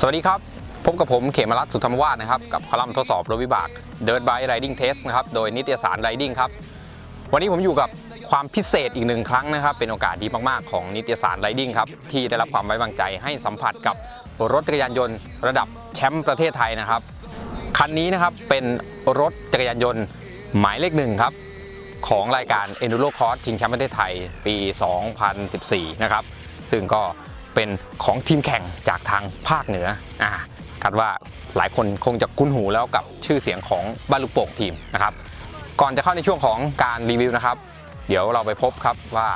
สวัสดีครับ พบกับผมเขมรัตสุธรรมวาสนะครับ กับคอลัมน์ทดสอบรถวิบาก Dirt Bike Riding Test นะครับ โดยนิตยสาร Riding ครับ วันนี้ผมอยู่กับความพิเศษอีกหนึ่งครั้งนะครับ เป็นโอกาสดีมาก ๆ ของนิตยสาร Riding ครับ ที่ได้รับความไว้วางใจให้สัมผัสกับรถจักรยานยนต์ระดับแชมป์ประเทศไทยนะครับ คันนี้นะครับเป็นรถจักรยานยนต์หมายเลขหนึ่งครับของรายการ Enduro Cross ชิงแชมป์ประเทศไทยปี 2014 นะครับ ซึ่งก็ เป็นของทีมแข่งจากทางภาคเหนืออ่าคาดว่าหลายคนคงจะคุ้นหูแล้วกับชื่อเสียงของบ้านลูกโป่งทีมนะครับ ก่อนจะเข้าในช่วงของการรีวิวนะครับ เดี๋ยวเราไปพบครับว่า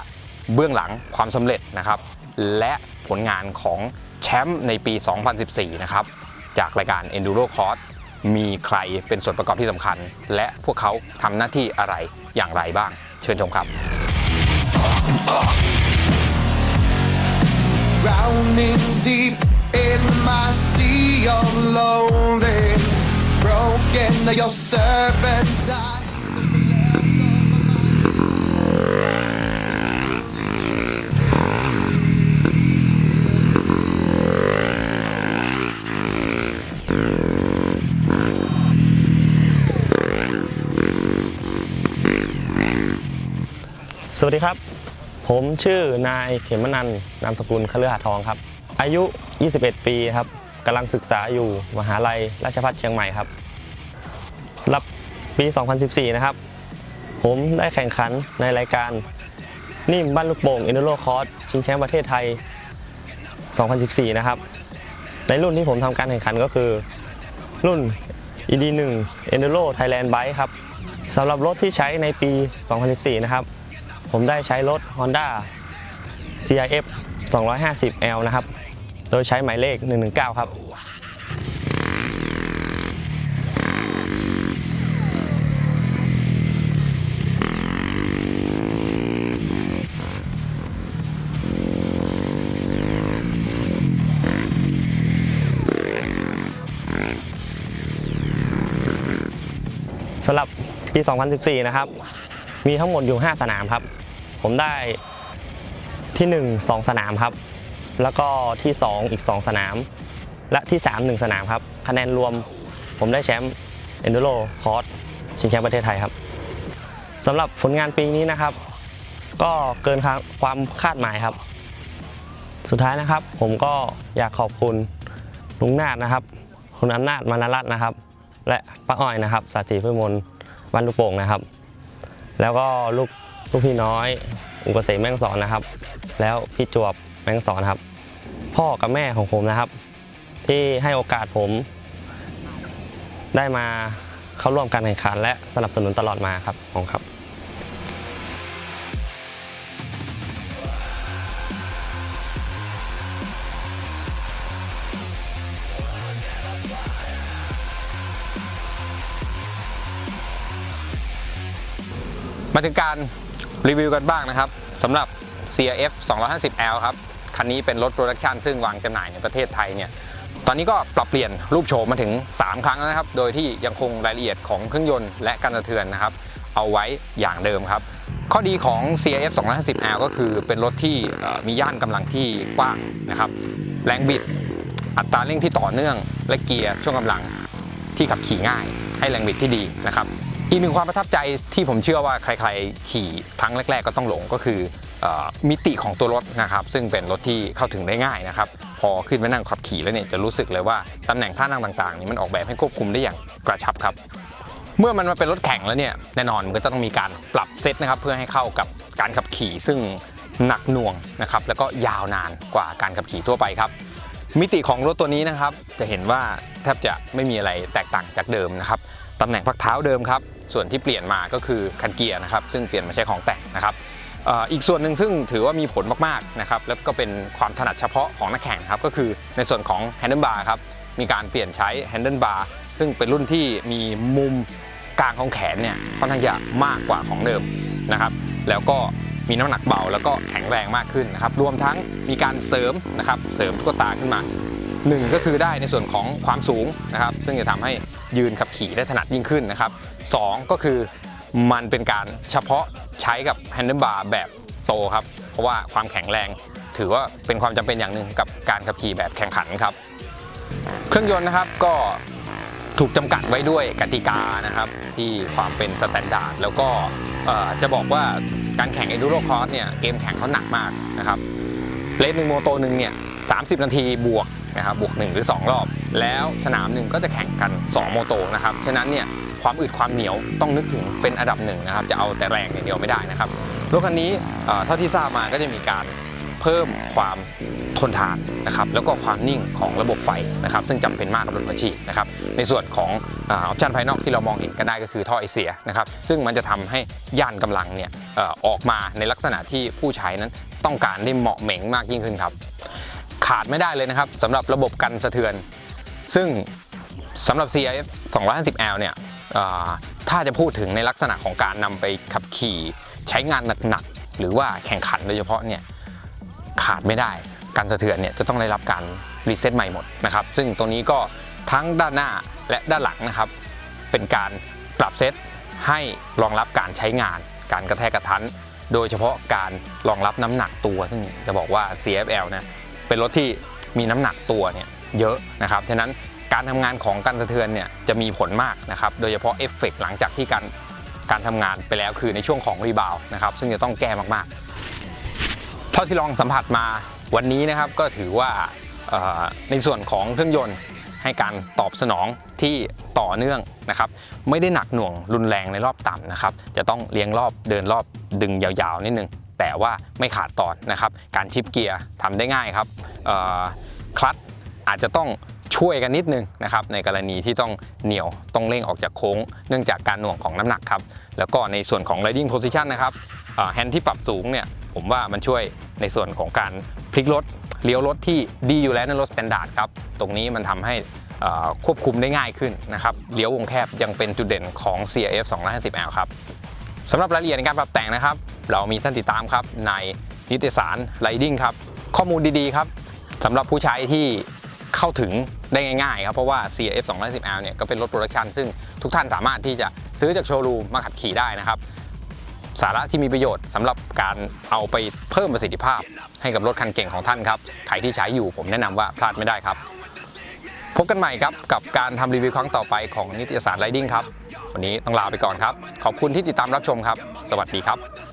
เบื้องหลังความสำเร็จนะครับ และผลงานของแชมป์ในปี 2014 นะครับ จากรายการ Enduro Cross มีใครเป็นส่วนประกอบที่สำคัญ และพวกเขาทำหน้าที่อะไรอย่างไรบ้าง เชิญชมครับ Drowning deep in my sea of lonely, broken. Your serpentine. สวัสดีครับ ผมชื่อนายเขมนันนามสกุลคฤหาทองครับ อายุ 21 ปีครับกำลังศึกษาอยู่มหาลัยราชภัฏเชียงใหม่ครับสำหรับปี 2014 นะครับ ผมได้แข่งขันในรายการนิ่มบ้านลูกโป่งอินโดโรคอร์สชิงแชมป์ประเทศไทย 2014 นะครับ ในรุ่นที่ผมทำการแข่งขันก็คือ รุ่น ED1 Enduro Thailand Bike ครับสำหรับรถที่ใช้ในปี 2014 นะครับ ผมได้ใช้รถ Honda CRF 250L นะครับ โดยใช้หมายเลข 119 ครับสำหรับปี 2014 นะครับ มีทั้งหมดอยู่ 5 สนามครับ ผมได้ที่ 1 2 สนามครับ แล้วก็ที่ 2 อีก 2 สนาม และที่ 3 1 สนามครับ คะแนนรวมผมได้แชมป์ Enduro Cross ชิงแชมป์ประเทศไทยครับสำหรับผลงานปีนี้นะครับ ก็เกินความคาดหมายครับ สุดท้ายนะครับ ผมก็อยากขอบคุณลุงนาดนะครับ คุณอำนาจมานรัตน์นะครับ และป้าอ้อยนะครับสาธิพืชมนบ้านลูกโป่งนะครับ แล้วก็ลูก ลูกพี่น้อยอุกเกษมแม่งสอนนะครับ แล้วพี่จวบแม่งสอนครับ พ่อกับแม่ของผมนะครับ ที่ให้โอกาสผม ได้มาเข้าร่วมการแข่งขัน และสนับสนุนตลอดมาครับของครับมาถึงการ รีวิวกันบ้างนะครับสำหรับ CRF 250L ครับ คันนี้เป็นรถโปรดักชันซึ่งวางจำหน่ายในประเทศไทยเนี่ยตอนนี้ก็ปรับเปลี่ยนรูปโฉมมาถึง 3 ครั้งนะครับ โดยที่ยังคงรายละเอียดของเครื่องยนต์และการสะเทือนนะครับ เอาไว้อย่างเดิมครับ ข้อดีของ CRF 250L ก็คือเป็นรถที่มีย่านกำลังที่กว้างนะครับ แรงบิด อัตราเร่งที่ต่อเนื่อง และเกียร์ช่วงกำลังที่ขับขี่ง่าย ให้แรงบิดที่ดีนะครับ อีกหนึ่งความประทับใจที่ผมเชื่อว่าใครๆ ขี่ครั้งแรก ๆ ก็ต้องหลงก็คืออมิติของตัวรถนะครับ ซึ่งเป็นรถที่เข้าถึงได้ง่ายนะครับ พอขึ้นไปนั่งขับขี่แล้วเนี่ยจะรู้สึกเลยว่าตำแหน่งท่านั่งต่างๆนี่มันออกแบบให้ควบคุมได้อย่างกระชับครับ เมื่อมันมาเป็นรถแข่งแล้วเนี่ยแน่นอนมันก็จะต้องมีการปรับเซตนะครับ เพื่อให้เข้ากับการขับขี่ซึ่งหนักหน่วงนะครับแล้วก็ยาวนานกว่าการขับขี่ทั่วไปครับ มิติของรถตัวนี้นะครับ จะเห็นว่าแทบจะไม่มีอะไรแตกต่างจากเดิมนะครับตำแหน่งพักเท้าเดิมครับ ส่วนที่เปลี่ยนมาก็คือคันเกียร์นะครับซึ่งเปลี่ยนมาใช้ของแต่งนะครับอีกส่วนหนึ่งซึ่งถือว่ามีผลมากๆนะครับแล้วก็เป็นความถนัดเฉพาะของนักแข่งครับก็คือในส่วนของ handle bar ครับมีการเปลี่ยนใช้ handle bar ซึ่งเป็นรุ่นที่มีมุมกลางของแขนเนี่ยค่อนข้างจะมากกว่าของเดิมนะครับแล้วก็มีน้ำหนักเบาแล้วก็แข็งแรงมากขึ้นนะครับรวมทั้งมีการเสริมนะครับเสริมตุ๊กตาขึ้นมาหนึ่งก็คือได้ในส่วนของความสูงนะครับซึ่งจะทำให้ ยืนขับขี่ได้ถนัดยิ่งขึ้นนะครับสองก็คือมันเป็นการเฉพาะใช้กับแฮนเดิลบาร์แบบโตครับ เพราะว่าความแข็งแรงถือว่าเป็นความจำเป็นอย่างหนึ่งกับการขับขี่แบบแข่งขันครับ เครื่องยนต์นะครับก็ถูกจำกัดไว้ด้วยกติกานะครับ ที่ความเป็นสแตนดาร์ดแล้วก็จะบอกว่าการแข่ง Enduro Cross เนี่ยเกมแข่งเขาหนักมากนะครับเลสหนึ่งโมโตหนึ่งเนี่ย30 นาทีบวก นะครับบวก 1 หรือ 2 รอบ แล้วสนามหนึ่งก็จะแข่งกัน 2 โมโตนะครับฉะนั้นเนี่ยความอึดความเหนียวต้องนึกถึงเป็นอันดับหนึ่งนะครับจะเอาแต่แรงอย่างเดียวไม่ได้นะครับรถคันนี้เท่าที่ทราบมาก็จะมีการเพิ่มความทนทานนะครับแล้วก็ความนิ่งของระบบไฟนะครับซึ่งจำเป็นมากกับรถพัชชีนะครับในส่วนของออปชันภายนอกที่เรามองเห็นกันได้ก็คือท่อไอเสียนะครับซึ่งมันจะทำให้ย่านกำลังเนี่ยออออกมาในลักษณะที่ผู้ใช้นั้นต้องการได้เหมาะเหม่งมากยิ่งขึ้นครับ ขาดไม่ได้เลยนะครับสำหรับระบบกันสะเทือน ซึ่งสำหรับ CRF 250L เนี่ยเอ่อถ้าจะพูดถึงในลักษณะของการนำไปขับขี่ใช้งานหนักๆ หรือว่าแข่งขันโดยเฉพาะเนี่ยขาดไม่ได้การสะเทือนเนี่ยจะต้องได้รับการรีเซ็ตใหม่หมดนะครับ ซึ่งตรงนี้ก็ทั้งด้านหน้าและด้านหลังนะครับ เป็นการปรับเซตให้รองรับการใช้งาน การกระแทกกระทัน โดยเฉพาะการรองรับน้ำหนักตัว ซึ่งจะบอกว่า CFL นะ เป็นรถที่มีน้ำหนักตัวเนี่ยเยอะนะครับฉะนั้นการทำงานของการสะเทือนเนี่ยจะมีผลมากนะครับโดยเฉพาะเอฟเฟกต์หลังจากที่การการทำงานไปแล้วคือในช่วงของรีบาวนะครับซึ่งจะต้องแก้มากๆ เท่าที่ลองสัมผัสมาวันนี้นะครับก็ถือว่าในส่วนของเครื่องยนต์ให้การตอบสนองที่ต่อเนื่องนะครับ ไม่ได้หนักหน่วงรุนแรงในรอบต่ำนะครับ จะต้องเลี้ยงรอบเดินรอบดึงยาวๆนิดนึง แต่ว่าไม่ขาดตอนนะครับ การชิปเกียร์ทำได้ง่ายครับคลัตอาจจะต้องช่วยกันนิดนึงนะครับในกรณีที่ต้องเหนี่ยวต้องเร่งออกจากโค้ง เนื่องจากการหน่วงของน้ำหนักครับแล้วก็ในส่วนของ riding position นะครับแฮนด์ที่ปรับสูงเนี่ยผมว่ามันช่วยในส่วนของการพลิกรถเลี้ยวรถที่ดีอยู่แล้วในรถสแตนดาร์ดครับตรงนี้มันทำให้ควบคุมได้ง่ายขึ้นนะครับเลี้ยววงแคบยังเป็นจุดเด่นของ CRF 250L ครับสำหรับรายละเอียดในการปรับแต่งนะครับ เรามีท่านติดตามครับในนิตยสาร Riding ครับ ข้อมูลดีๆครับสำหรับผู้ใช้ที่เข้าถึงได้ง่ายๆครับ เพราะว่า CF 210L เนี่ยก็เป็นรถโปรดักชันซึ่งทุกท่านสามารถที่จะซื้อจากโชว์รูมมาขับขี่ได้นะครับ สาระที่มีประโยชน์สำหรับการเอาไปเพิ่มประสิทธิภาพ ให้กับรถคันเก่งของท่านครับใครที่ใช้อยู่ผมแนะนำว่าพลาดไม่ได้ครับ พบกันใหม่ครับกับการทำรีวิวครั้งต่อไปของนิตยสาร Riding ครับ วันนี้ต้องลาไปก่อนครับ ขอบคุณที่ติดตามรับชมครับ สวัสดีครับ「